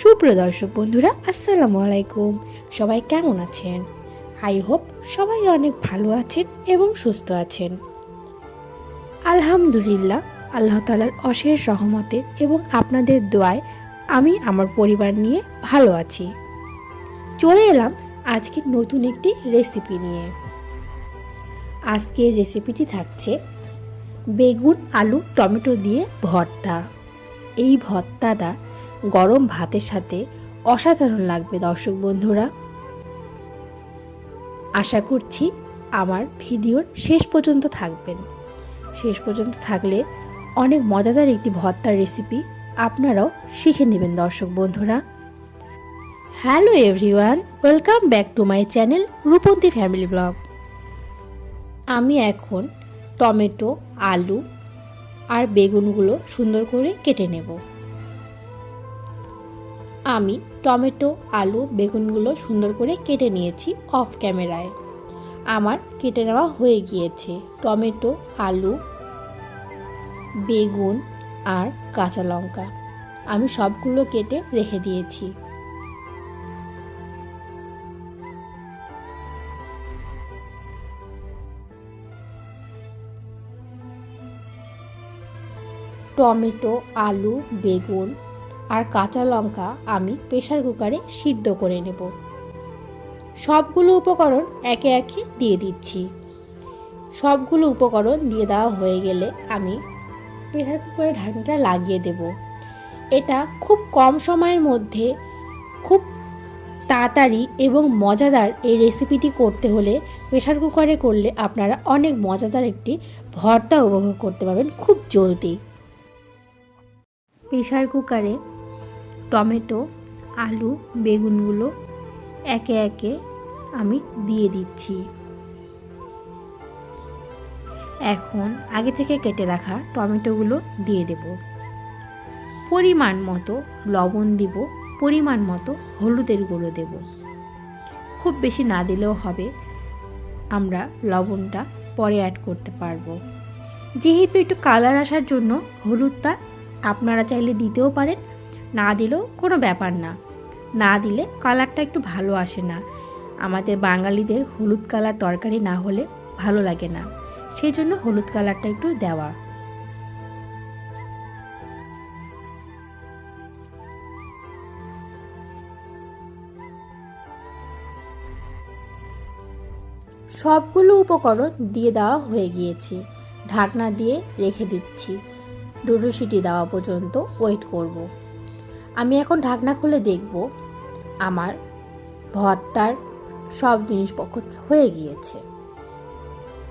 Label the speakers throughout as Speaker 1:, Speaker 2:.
Speaker 1: সুপ্রিয় দর্শক বন্ধুরা, আসসালামু আলাইকুম। সবাই কেমন আছেন? আই হোপ সবাই অনেক ভালো আছেন এবং সুস্থ আছেন। আলহামদুলিল্লাহ, আল্লাহ তালার অশেষ রহমতে এবং আপনাদের দোয়ায় আমি আমার পরিবার নিয়ে ভালো আছি। চলে এলাম আজকে নতুন একটি রেসিপি নিয়ে। আজকের রেসিপিটি থাকছে বেগুন, আলু, টমেটো দিয়ে ভর্তা। এই ভর্তাটা গরম ভাতের সাথে অসাধারণ লাগবে দর্শক বন্ধুরা। আশা করছি আমার ভিডিওর শেষ পর্যন্ত থাকবেন। শেষ পর্যন্ত থাকলে অনেক মজাদার একটি ভর্তার রেসিপি আপনারাও শিখে নেবেন দর্শক বন্ধুরা। Hello everyone welcome back to my channel Rupanti family vlog আমি এখন টমেটো, আলু আর বেগুনগুলো সুন্দর করে কেটে নেব। আমি টমেটো, আলু, বেগুনগুলো সুন্দর করে কেটে নিয়েছি অফ ক্যামেরায়। আমার কেটে নেওয়া হয়ে গিয়েছে। টমেটো, আলু, বেগুন আর কাঁচা লঙ্কা আমি সবগুলো কেটে রেখে দিয়েছি। টমেটো, আলু, বেগুন আর কাঁচা লঙ্কা আমি প্রেশার কুকারে সিদ্ধ করে নেব। সবগুলো উপকরণ একে একে দিয়ে দিচ্ছি। সবগুলো উপকরণ দিয়ে দেওয়া হয়ে গেলে আমি প্রেশার কুকারে ঢাকনাটা লাগিয়ে দেব। এটা খুব কম সময়ের মধ্যে খুব তাড়াতাড়ি এবং মজাদার এই রেসিপিটি করতে হলে প্রেশার কুকারে করলে আপনারা অনেক মজাদার একটি ভর্তা উপভোগ করতে পারবেন খুব জলদি। প্রেশার কুকারে টমেটো, আলু, বেগুনগুলো একে একে আমি দিয়ে দিচ্ছি। এখন আগে থেকে কেটে রাখা টমেটোগুলো দিয়ে দেব। পরিমাণ মতো লবণ দিব, পরিমাণ মতো হলুদের গুঁড়ো দেব। খুব বেশি না দিলেও হবে, আমরা লবণটা পরে অ্যাড করতে পারব। যেহেতু একটু কালার আসার জন্য হলুদটা আপনারা চাইলে দিতেও পারেন না দিলেও কোনো ব্যাপার না। না দিলে কালারটা একটু ভালো আসে না। আমাদের বাঙালিদের হলুদ কালার তরকারি না হলে ভালো লাগে না। সেই জন্য হলুদ কালারটা একটু দেওয়া। সবগুলো উপকরণ দিয়ে দেওয়া হয়ে গিয়েছে। ঢাকনা দিয়ে রেখে দিচ্ছি। দুটো সিটি দেওয়া পর্যন্ত ওয়েট করব। আমি এখন ঢাকনা খুলে দেখব আমার ভর্তার সব জিনিসপত্র হয়ে গিয়েছে।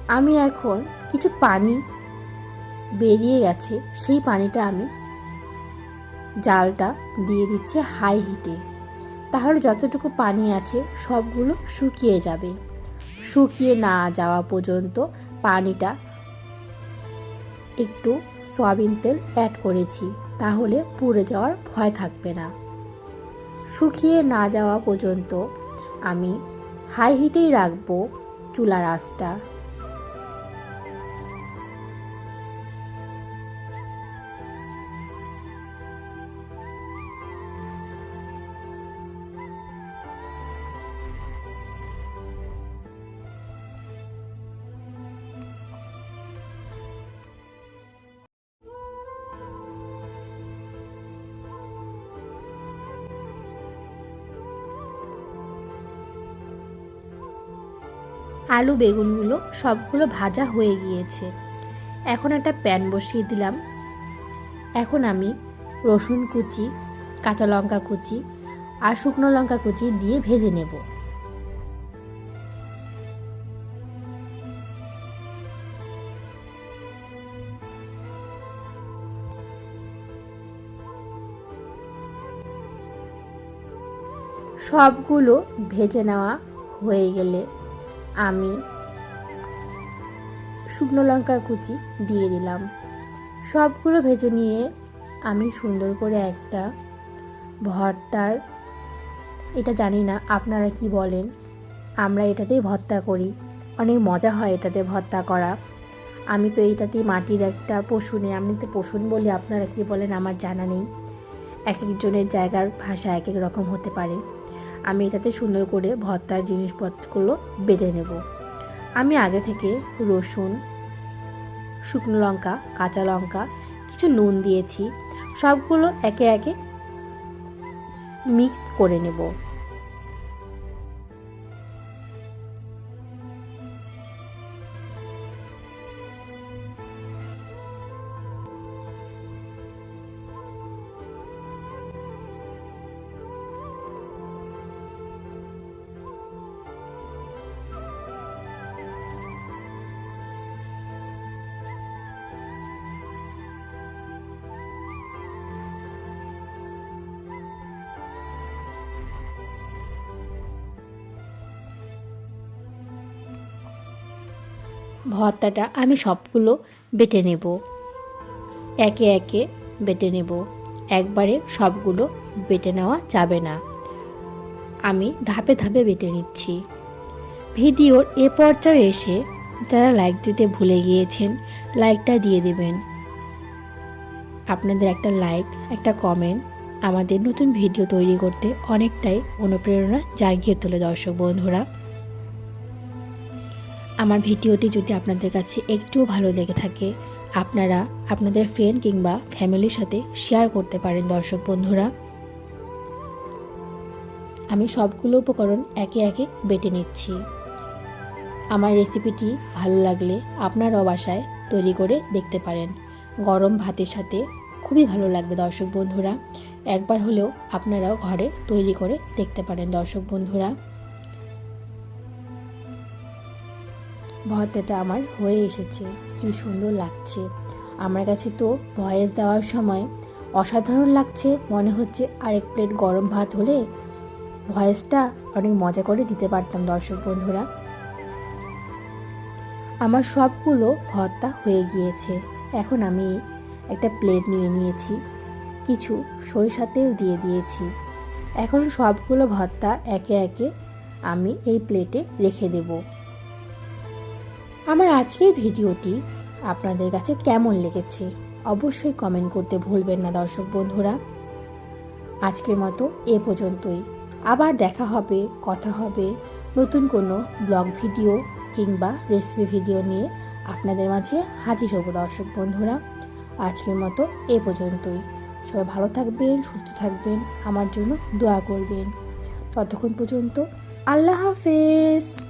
Speaker 1: আমি এখন কিছু পানি বেরিয়ে গেছে, সেই পানিটা আমি জালটা দিয়ে দিচ্ছি হাই হিটে তাহলে যতটুকু পানি আছে সবগুলো শুকিয়ে যাবে। শুকিয়ে না যাওয়া পর্যন্ত পানিটা একটু সয়াবিন তেল অ্যাড করেছি। তাহলে পুড়ে যাওয়ার ভয় থাকবে না। শুকিয়ে না যাওয়া পর্যন্ত আমি হাই হিটেই রাখব চুলার আঁচটা। আলু, বেগুনগুলো সবগুলো ভাজা হয়ে গিয়েছে। এখন একটা প্যান বসিয়ে দিলাম। এখন আমি রসুন কুচি, কাঁচা লঙ্কা কুচি আর শুকনো লঙ্কা কুচি দিয়ে ভেজে নেব। সবগুলো ভেজে নেওয়া হয়ে গেলে আমি শুকনো লঙ্কা কুচি দিয়ে দিলাম। সবগুলো ভেজে নিয়ে আমি সুন্দর করে একটা ভর্তার, এটা জানি না আপনারা কি বলেন, আমরা এটাতেই ভর্তা করি। অনেক মজা হয় এটাতে ভর্তা করা। আমি তো এইটাতেই মাটির একটা পশু পশুনে আমি তো পশুন বলি আপনারা কি বলেন আমার জানা নেই। এক একজনের জায়গার ভাষা এক এক রকম হতে পারে। আমি এটাতে সুন্দর করে ভর্তার জিনিসপত্রগুলো বেটে নেব। আমি আগে থেকে রসুন, শুকনো লঙ্কা, কাঁচা লঙ্কা, কিছু নুন দিয়েছি, সবগুলো একে একে মিক্স করে নেব। ভর্তাটা আমি সবগুলো বেটে নেব। একে একে বেটে নেব। একবারে সবগুলো বেটে নেওয়া যাবে না। আমি ধাপে ধাপে বেটে নিচ্ছি। ভিডিওর এ পর্যায়ে এসে যারা লাইক দিতে ভুলে গিয়েছেন লাইকটা দিয়ে দেবেন। আপনাদের একটা লাইক একটা কমেন্ট আমাদের নতুন ভিডিও তৈরি করতে অনেকটাই অনুপ্রেরণা জাগিয়ে তোলে দর্শক বন্ধুরা। আমার ভিডিওটি যদি আপনাদের কাছে একটুও ভালো লেগে থাকে, আপনারা আপনাদের ফ্রেন্ড কিংবা ফ্যামিলির সাথে শেয়ার করতে পারেন দর্শক বন্ধুরা। আমি সবগুলো উপকরণ একে একে বেটে নিচ্ছি। আমার রেসিপিটি ভালো লাগলে আপনারাও বাসায় তৈরি করে দেখতে পারেন। গরম ভাতের সাথে খুবই ভালো লাগবে দর্শক বন্ধুরা। একবার হলেও আপনারাও ঘরে তৈরি করে দেখতে পারেন দর্শক বন্ধুরা। ভর্তাটা আমার হয়ে এসেছে। কি সুন্দর লাগছে। আমার কাছে তো ভয়েস দেওয়ার সময় অসাধারণ লাগছে। মনে হচ্ছে আরেক প্লেট গরম ভাত হলে ভয়েসটা অনেক মজা করে দিতে পারতাম দর্শক বন্ধুরা। আমার সবগুলো ভর্তা হয়ে গিয়েছে। এখন আমি একটা প্লেট নিয়ে নিয়েছি। কিছু সরিষা তেল দিয়ে দিয়েছি। এখন সবগুলো ভর্তা একে একে আমি এই প্লেটে রেখে দেবো। আমার আজকের ভিডিওটি আপনাদের কাছে কেমন লেগেছে অবশ্যই কমেন্ট করতে ভুলবেন না দর্শক বন্ধুরা। আজকের মতো এ পর্যন্তই। আবার দেখা হবে, কথা হবে নতুন কোনো ব্লগ ভিডিও কিংবা রেসিপি ভিডিও নিয়ে আপনাদের মাঝে হাজির হব দর্শক বন্ধুরা। আজকের মতো এ পর্যন্তই। সবাই ভালো থাকবেন, সুস্থ থাকবেন, আমার জন্য দোয়া করবেন। ততক্ষণ পর্যন্ত আল্লাহ হাফেজ।